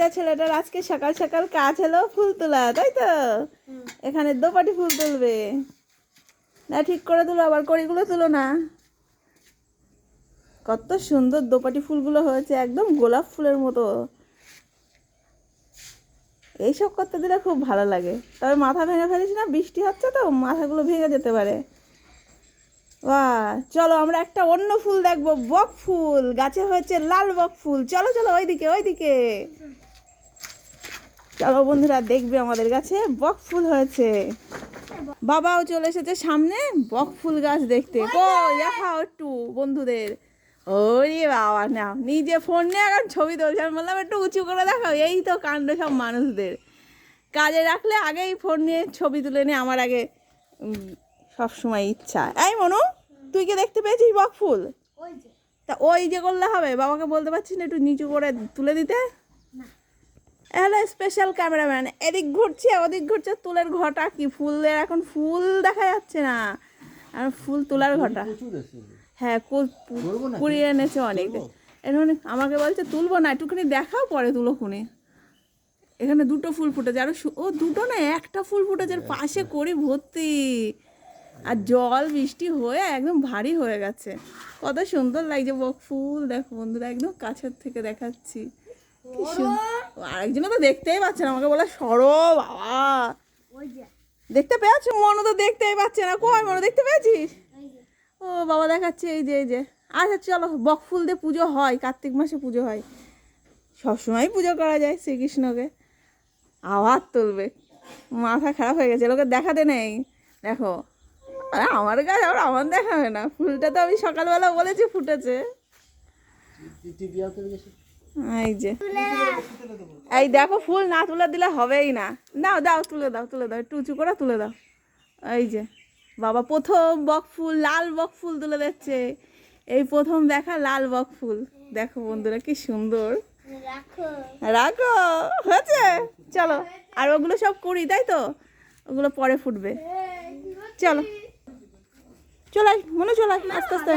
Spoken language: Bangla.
যা ছেলেটার আজকে সকাল সকাল কাজ হলো ফুল তোলা তাই তো? এখানে দোপাটি ফুল তুলবে। না ঠিক করে তুলো আবার কড়িগুলো তুলো না। কত সুন্দর দোপাটি ফুলগুলো হয়েছে একদম গোলাপ ফুলের মতো। এইসব করতে দিলে খুব ভালো লাগে। তবে মাথা ভেঙে ফেলিস না বৃষ্টি হচ্ছে তো মাথাগুলো ভেঙে যেতে পারে। বাহ চলো আমরা একটা অন্য ফুল দেখব বক ফুল। গাছে হয়েছে লাল বক ফুল। চলো চলো ওইদিকে ওইদিকে। চলো বন্ধুরা দেখবে আমাদের গাছে বক ফুল হয়েছে। বাবাও চলে এসেছে সামনে বক ফুল গাছ দেখতে। দেখাও একটু বন্ধুদের। ওরে বাবা না নিজে ফোন নিয়ে এখন ছবি তুলছে। আমি বললাম একটু উঁচু করে দেখাও এই তো কাণ্ড সব মানুষদের। কাজে রাখলে আগেই ফোন নিয়ে ছবি তুলে নিয়ে আমার আগে উম, সবসময় ইচ্ছা। এই মনু তুই কি দেখতে পেয়েছিস বক ফুল? ওই তা ওই যে করলে হবে? বাবাকে বলতে পারছিস না একটু নিচু করে তুলে দিতে? হ্যালো স্পেশাল ক্যামেরাম্যান এদিক ঘুরছে ওদিক ঘুরছে তুলের ঘটা কি ফুলের এখন ফুল দেখা যাচ্ছে না। আর ফুল তোলার ঘটা। হ্যাঁ? কুড়িয়ে এনেছে অনেক। এখন আমাকে বলছে তুলবো না একটুখানি দেখাও পরে তুলো খুনি। এখানে দুটো ফুল ফুটেছে। আর ও দুটো না একটা ফুল ফুটেছে আর পাশে করি ভর্তি। আর জল বৃষ্টি হয়ে একদম ভারী হয়ে গেছে। কত সুন্দর লাগছে। বক ফুল দেখো বন্ধুরা একদম কাছের থেকে দেখাচ্ছি। আরেকজনও তো দেখতেই পাচ্ছে না আমাকে বলে সরো বাবা। দেখতে পেয়েছ? মনু তো দেখতেই পাচ্ছে না। কই মনু দেখতে পেয়েছিস? ও বাবা দেখাচ্ছে এই যে এই যে। আচ্ছা চলো বক ফুল দিয়ে পুজো হয় কার্তিক মাসে পুজো হয়। সবসময় পুজো করা যায় শ্রীকৃষ্ণকে। আবার তুলবে। মাথা খারাপ হয়ে গেছে লোকে দেখাতে নেই। দেখো। আরে আমার গাছ আবার আমার দেখা হয় না। ফুলটা তো আমি সকালবেলা বলেছি ফুটেছে। এই যে। এই দেখো ফুল না তুলে দিলে হবেই না। দাও দাও তুলে দাও তুলে দাও একটু উঁচু করে তুলে দাও। এই যে বাবা প্রথম বক ফুল লাল বক ফুল তুলে দিচ্ছে। এই প্রথম দেখা লাল বক ফুল। দেখো বন্ধুরা কি সুন্দর। রাখো। রাখো হয়েছে? চলো আর ওগুলো সব করি তাই তো? ওগুলো পরে ফুটবে। চলো। চলাই মনে চলাই আস্তে আস্তে।